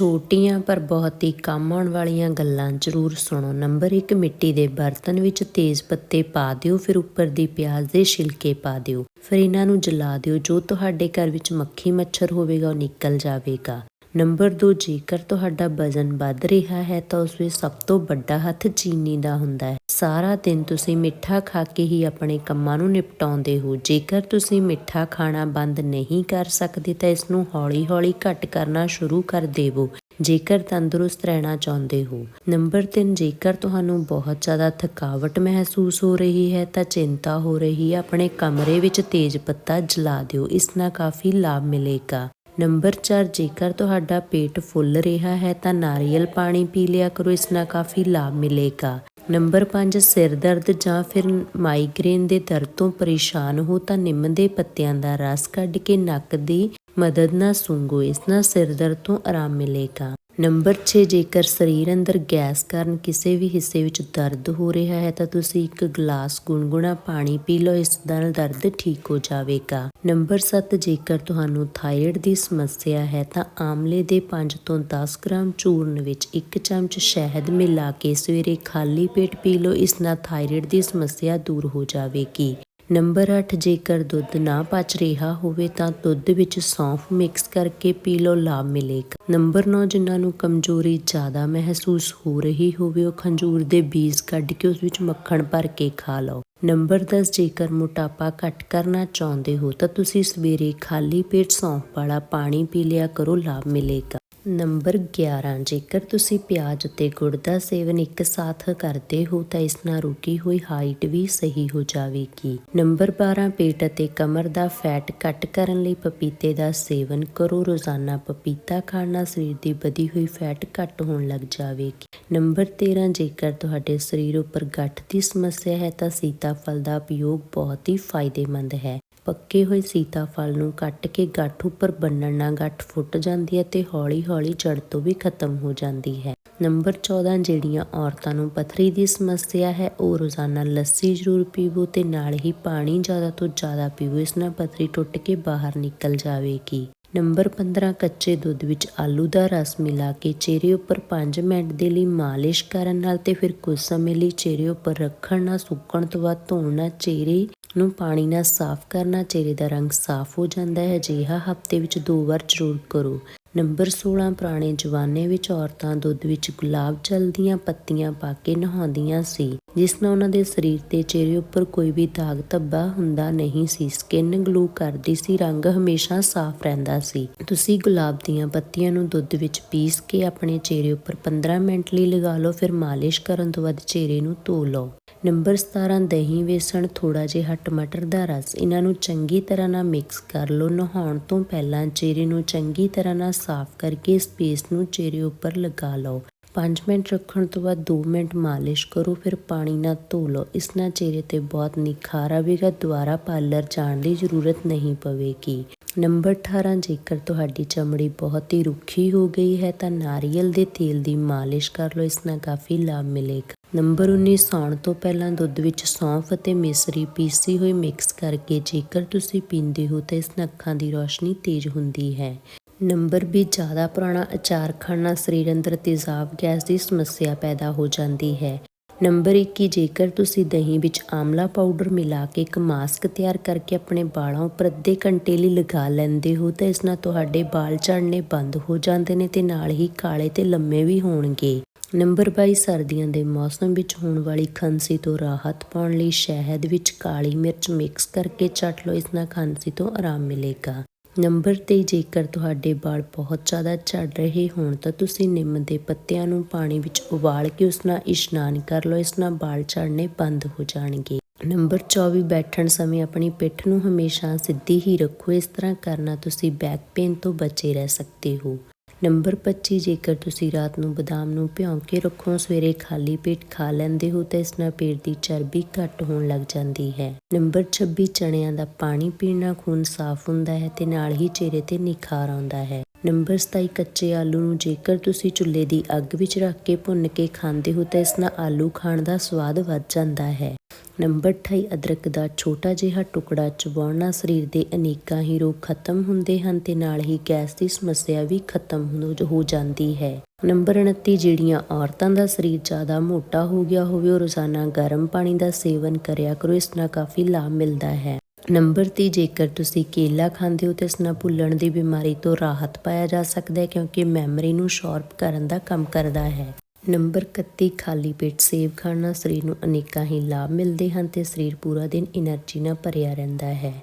ਛੋਟੀਆਂ ਪਰ ਬਹੁਤ ਹੀ ਕੰਮ ਆਉਣ ਵਾਲੀਆਂ ਗੱਲਾਂ ਜ਼ਰੂਰ ਸੁਣੋ। ਨੰਬਰ 1 ਮਿੱਟੀ ਦੇ ਬਰਤਨ ਵਿੱਚ ਤੇਜ਼ ਪੱਤੇ ਪਾ ਦਿਓ, ਫਿਰ ਉੱਪਰ ਦੀ ਪਿਆਜ਼ ਦੇ ਛਿਲਕੇ ਪਾ ਦਿਓ। ਫਿਰ ਇਹਨਾਂ ਨੂੰ ਜਲਾ ਦਿਓ। ਜੋ ਤੁਹਾਡੇ ਘਰ ਵਿੱਚ ਮੱਖੀ ਮੱਛਰ ਹੋਵੇਗਾ, ਉਹ ਨਿਕਲ ਜਾਵੇਗਾ। ਨੰਬਰ 2 ਜੇਕਰ ਤੁਹਾਡਾ ਵਜ਼ਨ ਵੱਧ ਰਿਹਾ ਹੈ ਤਾਂ ਉਸ ਵਿੱਚ ਸਭ ਤੋਂ ਵੱਡਾ ਹੱਥ ਚੀਨੀ ਦਾ ਹੁੰਦਾ ਹੈ। ਸਾਰਾ ਦਿਨ ਤੁਸੀਂ ਮਿੱਠਾ ਖਾ ਕੇ ਹੀ ਆਪਣੇ ਕੰਮਾਂ ਨੂੰ ਨਿਪਟਾਉਂਦੇ ਹੋ। ਜੇਕਰ ਤੁਸੀਂ ਮਿੱਠਾ ਖਾਣਾ ਬੰਦ ਨਹੀਂ ਕਰ ਸਕਦੇ ਤਾਂ ਇਸ ਨੂੰ ਹੌਲੀ-ਹੌਲੀ ਘੱਟ ਕਰਨਾ ਸ਼ੁਰੂ ਕਰ ਦੇਵੋ। ਜੇਕਰ ਤੰਦਰੁਸਤ ਰਹਿਣਾ ਚਾਹੁੰਦੇ ਹੋ। ਨੰਬਰ 3 ਜੇਕਰ ਤੁਹਾਨੂੰ ਬਹੁਤ ਜ਼ਿਆਦਾ ਥਕਾਵਟ ਮਹਿਸੂਸ ਹੋ ਰਹੀ ਹੈ ਤਾਂ ਚਿੰਤਾ ਹੋ ਰਹੀ ਹੈ, ਆਪਣੇ ਕਮਰੇ ਵਿੱਚ ਤੇਜ਼ ਪੱਤਾ ਜਲਾ ਦਿਓ। ਇਸ ਨਾਲ ਕਾਫੀ ਲਾਭ ਮਿਲੇਗਾ। ਨੰਬਰ 4 ਜੇਕਰ ਤੁਹਾਡਾ ਪੇਟ ਫੁੱਲ ਰਿਹਾ ਹੈ ਤਾਂ ਨਾਰੀਅਲ ਪਾਣੀ ਪੀ ਲਿਆ ਕਰੋ, ਇਸ ਨਾਲ ਕਾਫੀ ਲਾਭ ਮਿਲੇਗਾ। ਨੰਬਰ 5 ਸਿਰ ਦਰਦ ਜਾਂ ਫਿਰ ਮਾਈਗ੍ਰੇਨ ਦੇ ਦਰਦ ਤੋਂ ਪਰੇਸ਼ਾਨ ਹੋ ਤਾਂ ਨਿੰਮ ਦੇ ਪੱਤਿਆਂ ਦਾ ਰਸ ਕੱਢ ਕੇ ਨੱਕ ਦੀ ਮਦਦ ਨਾਲ ਸੁੰਘੋ ਇਸ ਨਾਲ ਸਿਰ ਦਰਦ ਤੋਂ ਆਰਾਮ ਮਿਲੇਗਾ। ਨੰਬਰ 6 ਜੇਕਰ ਸਰੀਰ ਅੰਦਰ ਗੈਸ ਕਾਰਨ ਕਿਸੇ ਵੀ ਹਿੱਸੇ ਵਿੱਚ ਦਰਦ ਹੋ ਰਿਹਾ ਹੈ, ਤਾਂ ਤੁਸੀਂ ਇੱਕ ਗਲਾਸ ਗੁਨਗੁਣਾ ਪਾਣੀ ਪੀ ਲਓ, ਇਸ ਨਾਲ ਦਰਦ ਠੀਕ ਹੋ ਜਾਵੇਗਾ। ਨੰਬਰ 7 ਜੇਕਰ ਤੁਹਾਨੂੰ ਥਾਇਰਾਇਡ ਦੀ ਸਮੱਸਿਆ ਹੈ, ਤਾਂ ਆਮਲੇ ਦੇ 5 ਤੋਂ 10 ਗ੍ਰਾਮ ਚੂਰਨ ਵਿੱਚ 1 ਚਮਚ ਸ਼ਹਿਦ ਮਿਲਾ ਕੇ ਸਵੇਰੇ ਖਾਲੀ ਪੇਟ ਪੀ ਲਓ, ਇਸ ਨਾਲ ਥਾਇਰਾਇਡ ਦੀ ਸਮੱਸਿਆ ਦੂਰ ਹੋ ਜਾਵੇਗੀ। ਨੰਬਰ 8 ਜੇਕਰ ਦੁੱਧ ਨਾ ਪਚ ਰਿਹਾ ਹੋਵੇ ਤਾਂ ਦੁੱਧ ਵਿੱਚ ਸੌਂਫ ਮਿਕਸ ਕਰਕੇ ਪੀ ਲਓ, ਲਾਭ ਮਿਲੇਗਾ। ਨੰਬਰ 9 ਜਿਨ੍ਹਾਂ ਨੂੰ ਕਮਜ਼ੋਰੀ ਜ਼ਿਆਦਾ ਮਹਿਸੂਸ ਹੋ ਰਹੀ ਹੋਵੇ, ਉਹ ਖੰਜੂਰ ਦੇ ਬੀਜ ਕੱਢ ਕੇ ਉਸ ਵਿੱਚ ਮੱਖਣ ਭਰ ਕੇ ਖਾ ਲਓ। ਨੰਬਰ 10 ਜੇਕਰ ਮੋਟਾਪਾ ਘੱਟ ਕਰਨਾ ਚਾਹੁੰਦੇ ਹੋ, ਤਾਂ ਤੁਸੀਂ ਸਵੇਰੇ ਖਾਲੀ ਪੇਟ ਸੌਂਫ ਵਾਲਾ ਪਾਣੀ ਪੀ ਲਿਆ ਕਰੋ, ਲਾਭ ਮਿਲੇਗਾ। ਨੰਬਰ 11 ਜੇਕਰ ਤੁਸੀਂ ਪਿਆਜ਼ ਅਤੇ ਗੁੜ ਦਾ ਸੇਵਨ ਇੱਕ ਸਾਥ ਕਰਦੇ ਹੋ, ਤਾਂ ਇਸ ਨਾਲ ਰੁਕੀ ਹੋਈ ਹਾਈਟ ਵੀ ਸਹੀ ਹੋ ਜਾਵੇਗੀ। ਨੰਬਰ 12 ਪੇਟ ਅਤੇ ਕਮਰ ਦਾ ਫੈਟ ਘੱਟ ਕਰਨ ਲਈ ਪਪੀਤੇ ਦਾ ਸੇਵਨ ਕਰੋ। ਰੋਜ਼ਾਨਾ ਪਪੀਤਾ ਖਾਣ ਨਾਲ ਸਰੀਰ ਦੀ ਵਧੀ ਹੋਈ ਫੈਟ ਘੱਟ ਹੋਣ ਲੱਗ ਜਾਵੇਗੀ। ਨੰਬਰ 13 ਜੇਕਰ ਤੁਹਾਡੇ ਸਰੀਰ ਉੱਪਰ ਗੱਠ ਦੀ ਸਮੱਸਿਆ ਹੈ, ਤਾਂ ਸੀਤਾਫਲ ਦਾ ਉਪਯੋਗ ਬਹੁਤ ਹੀ ਫਾਇਦੇਮੰਦ ਹੈ। ਪੱਕੇ ਹੋਏ ਸੀਤਾਫਲ ਨੂੰ ਕੱਟ ਕੇ ਗੱਠ ਉੱਪਰ ਬੰਨਣ ਨਾਲ ਗੱਠ ਫੁੱਟ ਜਾਂਦੀ ਹੈ ਤੇ ਹੌਲੀ-ਹੌਲੀ ਜੜ ਤੋਂ ਵੀ ਖਤਮ ਹੋ ਜਾਂਦੀ ਹੈ। ਨੰਬਰ 14 ਜਿਹੜੀਆਂ ਔਰਤਾਂ ਨੂੰ ਪਥਰੀ ਦੀ ਸਮੱਸਿਆ ਹੈ, ਉਹ ਰੋਜ਼ਾਨਾ ਲੱਸੀ ਜ਼ਰੂਰ ਪੀਵੋ ਤੇ ਨਾਲ ਹੀ ਪਾਣੀ ਜ਼ਿਆਦਾ ਤੋਂ ਜ਼ਿਆਦਾ ਪੀਵੋ, ਇਸ ਨਾਲ ਪਥਰੀ ਟੁੱਟ ਕੇ ਬਾਹਰ ਨਿਕਲ ਜਾਵੇਗੀ। ਨੰਬਰ 15 ਕੱਚੇ ਦੁੱਧ ਵਿੱਚ ਆਲੂ ਦਾ ਰਸ ਮਿਲਾ ਕੇ ਚਿਹਰੇ ਉੱਪਰ 5 ਮਿੰਟ ਦੇ ਲਈ ਮਾਲਿਸ਼ ਕਰਨ ਨਾਲ ਤੇ ਫਿਰ ਕੁਝ ਸਮੇਂ ਲਈ ਚਿਹਰੇ ਉੱਪਰ ਰੱਖਣ ਨਾਲ ਸੁੱਕਣ ਤੋਂ ਬਾਅਦ ਧੋਣ ਨਾਲ ਚਿਹਰੇ ਨੂੰ ਪਾਣੀ ਨਾਲ ਸਾਫ਼ ਕਰਨਾ ਚਿਹਰੇ ਦਾ ਰੰਗ ਸਾਫ਼ ਹੋ ਜਾਂਦਾ ਹੈ। ਅਜਿਹਾ ਹਫ਼ਤੇ ਵਿੱਚ ਦੋ ਵਾਰ ਜ਼ਰੂਰ ਕਰੋ। ਨੰਬਰ 16 ਪੁਰਾਣੇ ਜ਼ਮਾਨੇ ਵਿੱਚ ਔਰਤਾਂ ਦੁੱਧ ਵਿੱਚ ਗੁਲਾਬ ਜਲ ਦੀਆਂ ਪੱਤੀਆਂ ਪਾ ਕੇ ਨਹਾਉਂਦੀਆਂ ਸੀ, ਜਿਸ ਨਾਲ ਉਹਨਾਂ ਦੇ ਸਰੀਰ ਤੇ ਚਿਹਰੇ ਉੱਪਰ ਕੋਈ ਵੀ ਦਾਗ ਧੱਬਾ ਹੁੰਦਾ ਨਹੀਂ ਸੀ। ਸਕਿਨ ਗਲੂ ਕਰਦੀ ਸੀ, ਰੰਗ ਹਮੇਸ਼ਾ ਸਾਫ਼ ਰਹਿੰਦਾ ਸੀ। ਤੁਸੀਂ ਗੁਲਾਬ ਦੀਆਂ ਪੱਤੀਆਂ ਨੂੰ ਦੁੱਧ ਵਿੱਚ ਪੀਸ ਕੇ ਆਪਣੇ ਚਿਹਰੇ ਉੱਪਰ 15 ਮਿੰਟ ਲਈ ਲਗਾ ਲਓ, ਫਿਰ ਮਾਲਿਸ਼ ਕਰਨ ਤੋਂ ਬਾਅਦ ਚਿਹਰੇ ਨੂੰ ਧੋ ਲਓ। ਨੰਬਰ 17 ਦਹੀਂ, ਵੇਸਣ ਥੋੜਾ ਜਿਹਾ ਟਮਾਟਰ ਦਾ ਰਸ। ਇਹਨਾਂ ਨੂੰ ਚੰਗੀ ਤਰ੍ਹਾਂ ਨਾਲ ਮਿਕਸ ਕਰ ਲਓ। ਨਹਾਉਣ ਤੋਂ ਪਹਿਲਾਂ ਚਿਹਰੇ ਨੂੰ ਚੰਗੀ ਤਰ੍ਹਾਂ ਨਾਲ ਸਾਫ਼ ਕਰਕੇ ਇਸ ਪੇਸਟ ਨੂੰ ਚਿਹਰੇ ਉੱਪਰ ਲਗਾ ਲਓ। 5 ਮਿੰਟ ਰੱਖਣ ਤੋਂ ਬਾਅਦ 2 ਮਿੰਟ ਮਾਲਿਸ਼ ਕਰੋ। ਫਿਰ ਪਾਣੀ ਨਾਲ ਧੋ ਲਓ। ਇਸ ਨਾਲ ਚਿਹਰੇ ਤੇ ਬਹੁਤ ਨਿਖਾਰ ਆਵੇਗਾ। ਦੁਬਾਰਾ ਪਾਰਲਰ ਜਾਣ ਦੀ ਜ਼ਰੂਰਤ ਨਹੀਂ ਪਵੇਗੀ। ਨੰਬਰ 18 ਜੇਕਰ ਤੁਹਾਡੀ ਚਮੜੀ ਬਹੁਤ ਹੀ ਰੁੱਖੀ ਹੋ ਗਈ ਹੈ, ਤਾਂ ਨਾਰੀਅਲ ਦੇ ਤੇਲ ਦੀ ਮਾਲਿਸ਼ ਕਰ ਲਓ, ਇਸ ਨਾਲ ਕਾਫੀ ਲਾਭ ਮਿਲੇਗਾ। ਨੰਬਰ 19 ਸੌਣ ਤੋਂ ਪਹਿਲਾਂ ਦੁੱਧ ਵਿੱਚ ਸੌਂਫ ਅਤੇ ਮਿਸਰੀ ਪੀਸੀ ਹੋਈ ਮਿਕਸ ਕਰਕੇ ਜੇਕਰ ਤੁਸੀਂ ਪੀਂਦੇ ਹੋ, ਤਾਂ ਇਸ ਨਾਲ ਅੱਖਾਂ ਦੀ ਰੋਸ਼ਨੀ ਤੇਜ਼ ਹੁੰਦੀ ਹੈ। ਨੰਬਰ 20 ਜ਼ਿਆਦਾ ਪੁਰਾਣਾ ਅਚਾਰ ਖਾਣ ਨਾਲ ਸਰੀਰ ਅੰਦਰ ਤੇਜ਼ਾਬ ਗੈਸ ਦੀ ਸਮੱਸਿਆ ਪੈਦਾ ਹੋ ਜਾਂਦੀ ਹੈ। ਨੰਬਰ 21 ਜੇਕਰ ਤੁਸੀਂ ਦਹੀਂ ਵਿੱਚ ਆਮਲਾ ਪਾਊਡਰ ਮਿਲਾ ਕੇ ਇੱਕ ਮਾਸਕ ਤਿਆਰ ਕਰਕੇ ਆਪਣੇ ਵਾਲਾਂ ਉੱਪਰ ਅੱਧੇ ਘੰਟੇ ਲਈ ਲਗਾ ਲੈਂਦੇ ਹੋ, ਤਾਂ ਇਸ ਨਾਲ ਤੁਹਾਡੇ ਵਾਲ ਝੜਨੇ ਬੰਦ ਹੋ ਜਾਂਦੇ ਨੇ ਤੇ ਨਾਲ ਹੀ ਕਾਲੇ ਤੇ ਲੰਮੇ ਵੀ ਹੋਣਗੇ। ਨੰਬਰ 22 ਸਰਦੀਆਂ ਦੇ ਮੌਸਮ ਵਿੱਚ ਹੋਣ ਵਾਲੀ ਖਾਂਸੀ ਤੋਂ ਰਾਹਤ ਪਾਉਣ ਲਈ ਸ਼ਹਿਦ ਵਿੱਚ ਕਾਲੀ ਮਿਰਚ ਮਿਕਸ ਕਰਕੇ ਚੱਟ ਲਓ, ਇਸ ਨਾਲ ਖਾਂਸੀ ਤੋਂ ਆਰਾਮ ਮਿਲੇਗਾ। ਨੰਬਰ 23 ਜੇਕਰ ਤੁਹਾਡੇ ਵਾਲ ਬਹੁਤ ਜ਼ਿਆਦਾ ਝੜ ਰਹੇ ਹੋਣ ਤਾਂ ਤੁਸੀਂ ਨਿੰਮ ਦੇ ਪੱਤਿਆਂ ਨੂੰ ਪਾਣੀ ਵਿੱਚ ਉਬਾਲ ਕੇ ਉਸ ਨਾਲ ਇਸ਼ਨਾਨ ਕਰ ਲਓ, ਇਸ ਨਾਲ ਵਾਲ ਝੜਨੇ ਬੰਦ ਹੋ ਜਾਣਗੇ। ਨੰਬਰ 24 ਬੈਠਣ ਸਮੇਂ ਆਪਣੀ ਪਿੱਠ ਨੂੰ ਹਮੇਸ਼ਾ ਸਿੱਧੀ ਹੀ ਰੱਖੋ, ਇਸ ਤਰ੍ਹਾਂ ਕਰਨਾ ਤੁਸੀਂ ਬੈਕ ਪੇਨ ਤੋਂ ਬਚੇ ਰਹਿ ਸਕਦੇ ਹੋ। ਨੰਬਰ 25 ਜੇਕਰ ਤੁਸੀਂ ਰਾਤ ਨੂੰ ਬਦਾਮ ਨੂੰ ਭਿਉਂ ਕੇ ਰੱਖੋ, ਸਵੇਰੇ ਖਾਲੀ ਪੇਟ ਖਾ ਲੈਂਦੇ ਹੋ ਤਾਂ ਇਸ ਨਾਲ ਪੇਟ ਦੀ ਚਰਬੀ ਘੱਟ ਹੋਣ ਲੱਗ ਜਾਂਦੀ ਹੈ। ਨੰਬਰ 26 ਚਣਿਆਂ ਦਾ ਪਾਣੀ ਪੀਣ ਨਾਲ ਖੂਨ ਸਾਫ਼ ਹੁੰਦਾ ਹੈ ਤੇ ਨਾਲ ਹੀ ਚਿਹਰੇ ਤੇ ਨਿਖਾਰ ਆਉਂਦਾ ਹੈ। ਨੰਬਰ 27 ਕੱਚੇ ਆਲੂ ਨੂੰ ਜੇਕਰ ਤੁਸੀਂ ਚੁੱਲ੍ਹੇ ਦੀ ਅੱਗ ਵਿੱਚ ਰੱਖ ਕੇ ਭੁੰਨ ਕੇ ਖਾਂਦੇ ਹੋ ਤਾਂ ਇਸ ਨਾਲ ਆਲੂ ਖਾਣ ਦਾ ਸਵਾਦ ਵੱਧ ਜਾਂਦਾ ਹੈ। ਨੰਬਰ 28 ਅਦਰਕ ਦਾ ਛੋਟਾ ਜਿਹਾ ਟੁਕੜਾ ਚਬਾਉਣ ਨਾਲ ਸਰੀਰ ਦੇ ਅਨੇਕਾਂ ਹੀ ਰੋਗ ਖਤਮ ਹੁੰਦੇ ਹਨ ਤੇ ਨਾਲ ਹੀ ਗੈਸ ਦੀ ਸਮੱਸਿਆ ਵੀ ਖਤਮ ਹੋ- ਜਾਂਦੀ ਹੈ। ਨੰਬਰ 29 ਜਿਹੜੀਆਂ ਔਰਤਾਂ ਦਾ ਸਰੀਰ ਜ਼ਿਆਦਾ ਮੋਟਾ ਹੋ ਗਿਆ ਹੋਵੇ, ਉਹ ਰੋਜ਼ਾਨਾ ਗਰਮ ਪਾਣੀ ਦਾ ਸੇਵਨ ਕਰਿਆ ਕਰੋ, ਇਸ ਨਾਲ ਕਾਫੀ ਲਾਭ ਮਿਲਦਾ ਹੈ। ਨੰਬਰ 30 ਜੇਕਰ ਤੁਸੀਂ ਕੇਲਾ ਖਾਂਦੇ ਹੋ ਤਾਂ ਇਸ ਨਾਲ ਭੁੱਲਣ ਦੀ ਬਿਮਾਰੀ ਤੋਂ ਰਾਹਤ ਪਾਇਆ ਜਾ ਸਕਦਾ ਹੈ, ਕਿਉਂਕਿ ਮੈਮਰੀ ਨੂੰ ਸ਼ਾਰਪ ਕਰਨ ਦਾ ਕੰਮ ਕਰਦਾ ਹੈ। ਨੰਬਰ 31 ਖਾਲੀ ਪੇਟ ਸੇਬ ਖਾਣ ਨਾਲ ਸਰੀਰ ਨੂੰ ਅਨੇਕਾਂ ਹੀ ਲਾਭ ਮਿਲਦੇ ਹਨ ਤੇ ਸਰੀਰ ਪੂਰਾ ਦਿਨ એનર્ਜੀ ਨਾਲ ਭਰਿਆ ਰਹਿੰਦਾ ਹੈ।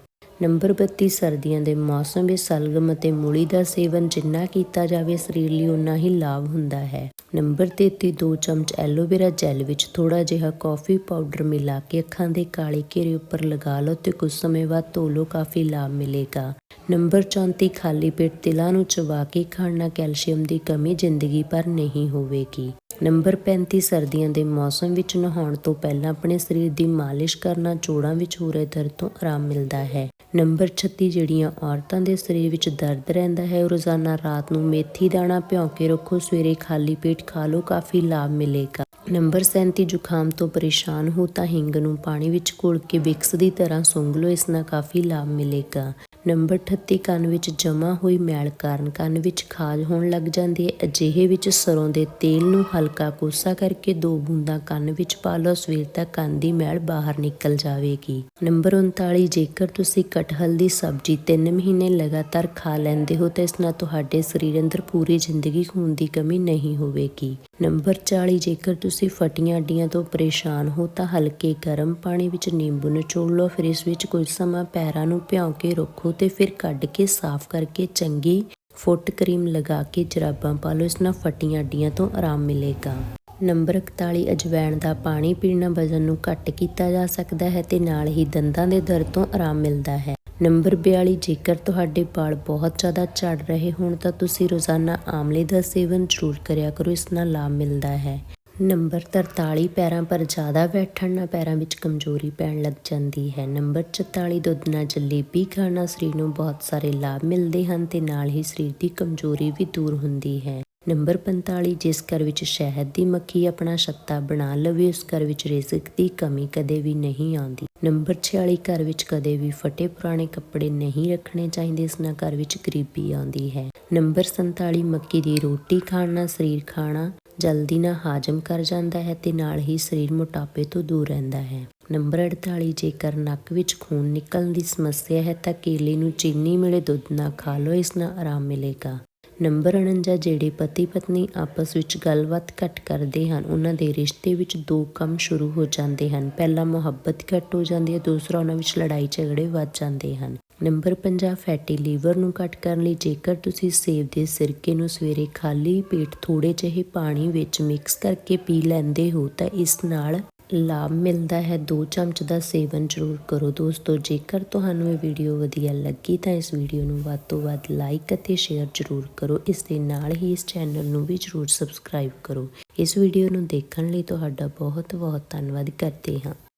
ਨੰਬਰ 32 ਸਰਦੀਆਂ ਦੇ ਮੌਸਮ ਵਿੱਚ ਸਲਗਮ ਅਤੇ ਮੂਲੀ ਦਾ ਸੇਵਨ ਜਿੰਨਾ ਕੀਤਾ ਜਾਵੇ, ਸਰੀਰ ਲਈ ਉਨਾ ਹੀ ਲਾਭ ਹੁੰਦਾ ਹੈ। ਨੰਬਰ 33 2 ਚਮਚ ਐਲੋਵੇਰਾ ਜੈਲ ਵਿੱਚ ਥੋੜਾ ਜਿਹਾ ਕਾਫੀ ਪਾਊਡਰ ਮਿਲਾ ਕੇ ਅੱਖਾਂ ਦੇ ਕਾਲੇ ਘੇਰੇ ਉੱਪਰ ਲਗਾ ਲਓ ਤੇ ਕੁਝ ਸਮੇਂ ਬਾਅਦ ਧੋ ਲਓ, ਕਾਫੀ ਲਾਭ ਮਿਲੇਗਾ। ਨੰਬਰ 34 ਖਾਲੀ ਪੇਟ ਤਿਲਾਂ ਨੂੰ ਚਬਾ ਕੇ ਖਾਣਾ ਕੈਲਸ਼ੀਅਮ ਦੀ ਕਮੀ ਜ਼ਿੰਦਗੀ ਭਰ ਨਹੀਂ ਹੋਵੇਗੀ। ਨੰਬਰ 35 ਸਰਦੀਆਂ ਦੇ ਮੌਸਮ ਵਿੱਚ ਨਹਾਉਣ ਤੋਂ ਪਹਿਲਾਂ ਆਪਣੇ ਸਰੀਰ ਦੀ ਮਾਲਿਸ਼ ਕਰਨਾ ਜੋੜਾਂ ਵਿੱਚ ਹੋ ਰਹੇ ਦਰਦ ਤੋਂ ਆਰਾਮ ਮਿਲਦਾ ਹੈ। ਨੰਬਰ 36 ਜਿਹੜੀਆਂ ਔਰਤਾਂ ਦੇ ਸਰੀਰ ਵਿੱਚ ਦਰਦ ਰਹਿੰਦਾ ਹੈ, ਉਹ ਰੋਜ਼ਾਨਾ ਰਾਤ ਨੂੰ ਮੇਥੀ ਦਾਣਾ ਭਿਉਂ ਕੇ ਰੱਖੋ, ਸਵੇਰੇ ਖਾਲੀ ਪੇਟ ਖਾ ਲਓ, ਕਾਫੀ ਲਾਭ ਮਿਲੇਗਾ। ਨੰਬਰ 37 ਜ਼ੁਕਾਮ ਤੋਂ ਪਰੇਸ਼ਾਨ ਹੋ ਤਾਂ ਹਿੰਗ ਨੂੰ ਪਾਣੀ ਵਿੱਚ ਘੋਲ ਕੇ ਵਿਕਸ ਦੀ ਤਰ੍ਹਾਂ ਸੁੰਘ ਲਓ, ਇਸ ਨਾਲ ਕਾਫੀ ਲਾਭ ਮਿਲੇਗਾ। ਨੰਬਰ 38 ਕੰਨ ਵਿੱਚ ਜਮਾ ਹੋਈ ਮੈਲ ਕਾਰਨ ਕੰਨ ਵਿੱਚ ਖਾਜ ਹੋਣ ਲੱਗ ਜਾਂਦੀ ਹੈ। ਅਜਿਹੇ ਵਿੱਚ ਸਰੋਂ ਦੇ ਤੇਲ ਨੂੰ ਹਲਕਾ ਕੋਸਾ ਕਰਕੇ ਦੋ ਬੂੰਦਾਂ ਕੰਨ ਵਿੱਚ ਪਾ ਲਓ, ਸਵੇਰ ਤੱਕ ਕੰਨ ਦੀ ਮੈਲ ਬਾਹਰ ਨਿਕਲ ਜਾਵੇਗੀ। ਨੰਬਰ 39 ਜੇਕਰ ਤੁਸੀਂ ਕਟਹਲ ਦੀ ਸਬਜ਼ੀ 3 ਮਹੀਨੇ ਲਗਾਤਾਰ ਖਾ ਲੈਂਦੇ ਹੋ ਤਾਂ ਇਸ ਨਾਲ ਤੁਹਾਡੇ ਸਰੀਰ ਅੰਦਰ ਪੂਰੀ ਜ਼ਿੰਦਗੀ ਖੂਨ ਦੀ ਕਮੀ ਨਹੀਂ ਹੋਵੇਗੀ। ਨੰਬਰ 40 ਜੇਕਰ ਤੁਸੀਂ ਫਟੀਆਂ ਅੱਡੀਆਂ ਤੋਂ ਪਰੇਸ਼ਾਨ ਹੋ ਤਾਂ ਹਲਕੇ ਗਰਮ ਪਾਣੀ ਵਿੱਚ ਨਿੰਬੂ ਨਿਚੋੜ ਲਓ। ਫਿਰ ਇਸ ਵਿੱਚ ਕੁਝ ਸਮਾਂ ਪੈਰਾਂ ਨੂੰ ਭਿਉਂ ਕੇ ਰੱਖੋ ਤੇ ਫਿਰ ਕੱਢ ਕੇ ਸਾਫ਼ ਕਰਕੇ ਚੰਗੀ ਫੁੱਟ ਕਰੀਮ ਲਗਾ ਕੇ ਜਰਾਬਾਂ ਪਾ ਲਓ। ਇਸ ਨਾਲ ਫਟੀਆਂ ਅੱਡੀਆਂ ਤੋਂ ਆਰਾਮ ਮਿਲੇਗਾ। ਨੰਬਰ 41 ਅਜਵੈਣ ਦਾ ਪਾਣੀ ਪੀਣ ਨਾਲ ਵਜ਼ਨ ਨੂੰ ਘੱਟ ਕੀਤਾ ਜਾ ਸਕਦਾ ਹੈ ਤੇ ਨਾਲ ਹੀ ਦੰਦਾਂ ਦੇ ਦਰਦ ਤੋਂ ਆਰਾਮ ਮਿਲਦਾ ਹੈ। ਨੰਬਰ 42 ਜੇਕਰ ਤੁਹਾਡੇ ਵਾਲ ਬਹੁਤ ਜ਼ਿਆਦਾ ਝੜ ਰਹੇ ਹੋਣ ਤਾਂ ਤੁਸੀਂ ਰੋਜ਼ਾਨਾ ਆਮਲੇ ਦਾ ਸੇਵਨ ਜ਼ਰੂਰ ਕਰਿਆ ਕਰੋ, ਇਸ ਨਾਲ ਲਾਭ ਮਿਲਦਾ ਹੈ। ਨੰਬਰ 43 ਪੈਰਾਂ ਪਰ ਜ਼ਿਆਦਾ ਬੈਠਣ ਨਾਲ ਪੈਰਾਂ ਵਿੱਚ ਕਮਜ਼ੋਰੀ ਪੈਣ ਲੱਗ ਜਾਂਦੀ ਹੈ। ਨੰਬਰ 44 ਦੁੱਧ ਨਾਲ ਜਲੇਬੀ ਖਾਣਾ ਸਰੀਰ ਨੂੰ ਬਹੁਤ ਸਾਰੇ ਲਾਭ ਮਿਲਦੇ ਹਨ ਤੇ ਨਾਲ ਹੀ ਸਰੀਰ ਦੀ ਕਮਜ਼ੋਰੀ ਵੀ ਦੂਰ ਹੁੰਦੀ ਹੈ। ਨੰਬਰ 45 ਜਿਸ ਘਰ ਵਿੱਚ ਸ਼ਹਿਦ ਦੀ ਮੱਖੀ ਆਪਣਾ ਛੱਤਾ ਬਣਾ ਲਵੇ, ਉਸ ਘਰ ਵਿੱਚ ਰਿਜ਼ਕ ਦੀ ਕਮੀ ਕਦੇ ਵੀ ਨਹੀਂ ਆਉਂਦੀ। ਨੰਬਰ 46 ਘਰ ਵਿੱਚ ਕਦੇ ਵੀ ਫਟੇ ਪੁਰਾਣੇ ਕੱਪੜੇ ਨਹੀਂ ਰੱਖਣੇ ਚਾਹੀਦੇ ਇਸ ਨਾਲ ਘਰ ਵਿੱਚ ਗਰੀਬੀ ਆਉਂਦੀ ਹੈ। ਨੰਬਰ 47 ਮੱਕੀ ਦੀ ਰੋਟੀ ਖਾਣ ਨਾਲ ਸਰੀਰ ਖਾਣਾ ਜਲਦੀ ਨਾਲ ਹਾਜ਼ਮ ਕਰ ਜਾਂਦਾ ਹੈ ਤੇ ਨਾਲ ਹੀ ਸਰੀਰ ਮੋਟਾਪੇ ਤੋਂ ਦੂਰ ਰਹਿੰਦਾ ਹੈ। ਨੰਬਰ 48 ਜੇਕਰ ਨੱਕ ਵਿੱਚ ਖੂਨ ਨਿਕਲਣ ਦੀ ਸਮੱਸਿਆ ਹੈ ਤਾਂ ਕੇਲੇ ਨੂੰ ਚੀਨੀ ਮਿਲੇ ਦੁੱਧ ਨਾਲ ਖਾ ਲਓ ਇਸ ਨਾਲ ਆਰਾਮ ਮਿਲੇਗਾ। ਨੰਬਰ 49 ਜਿਹੜੇ ਪਤੀ ਪਤਨੀ ਆਪਸ ਵਿੱਚ ਗੱਲਬਾਤ ਘੱਟ ਕਰਦੇ ਹਨ, ਉਹਨਾਂ ਦੇ ਰਿਸ਼ਤੇ ਵਿੱਚ ਦੋ ਕੰਮ ਸ਼ੁਰੂ ਹੋ ਜਾਂਦੇ ਹਨ। ਪਹਿਲਾ, ਮੁਹੱਬਤ ਘੱਟ ਹੋ ਜਾਂਦੀ ਹੈ, ਦੂਸਰਾ, ਉਹਨਾਂ ਵਿੱਚ ਲੜਾਈ ਝਗੜੇ ਵੱਧ ਜਾਂਦੇ ਹਨ। ਨੰਬਰ 50 ਫੈਟੀ ਲੀਵਰ ਨੂੰ ਘੱਟ ਕਰਨ ਲਈ ਜੇਕਰ ਤੁਸੀਂ ਸੇਬ ਦੇ ਸਿਰਕੇ ਨੂੰ ਸਵੇਰੇ ਖਾਲੀ ਪੇਟ ਥੋੜੇ ਜਿਹੇ ਪਾਣੀ ਵਿੱਚ ਮਿਕਸ ਕਰਕੇ ਪੀ ਲੈਂਦੇ ਹੋ, ਤਾਂ ਇਸ ਨਾਲ ਲਾਭ ਮਿਲਦਾ ਹੈ। ਦੋ ਚਮਚ ਦਾ ਸੇਵਨ ਜ਼ਰੂਰ ਕਰੋ ਦੋਸਤੋ। ਜੇਕਰ ਤੁਹਾਨੂੰ ਇਹ ਵੀਡੀਓ ਵਧੀਆ ਲੱਗੀ ਤਾਂ ਇਸ ਵੀਡੀਓ ਨੂੰ ਵੱਧ ਤੋਂ ਵੱਧ ਲਾਈਕ ਅਤੇ ਸ਼ੇਅਰ ਜ਼ਰੂਰ ਕਰੋ। ਇਸ ਦੇ ਨਾਲ ਹੀ ਇਸ ਚੈਨਲ ਨੂੰ ਵੀ ਜ਼ਰੂਰ ਸਬਸਕ੍ਰਾਈਬ ਕਰੋ। ਇਸ ਵੀਡੀਓ ਨੂੰ ਦੇਖਣ ਲਈ ਤੁਹਾਡਾ ਬਹੁਤ ਬਹੁਤ ਧੰਨਵਾਦ ਕਰਦੇ ਹਾਂ।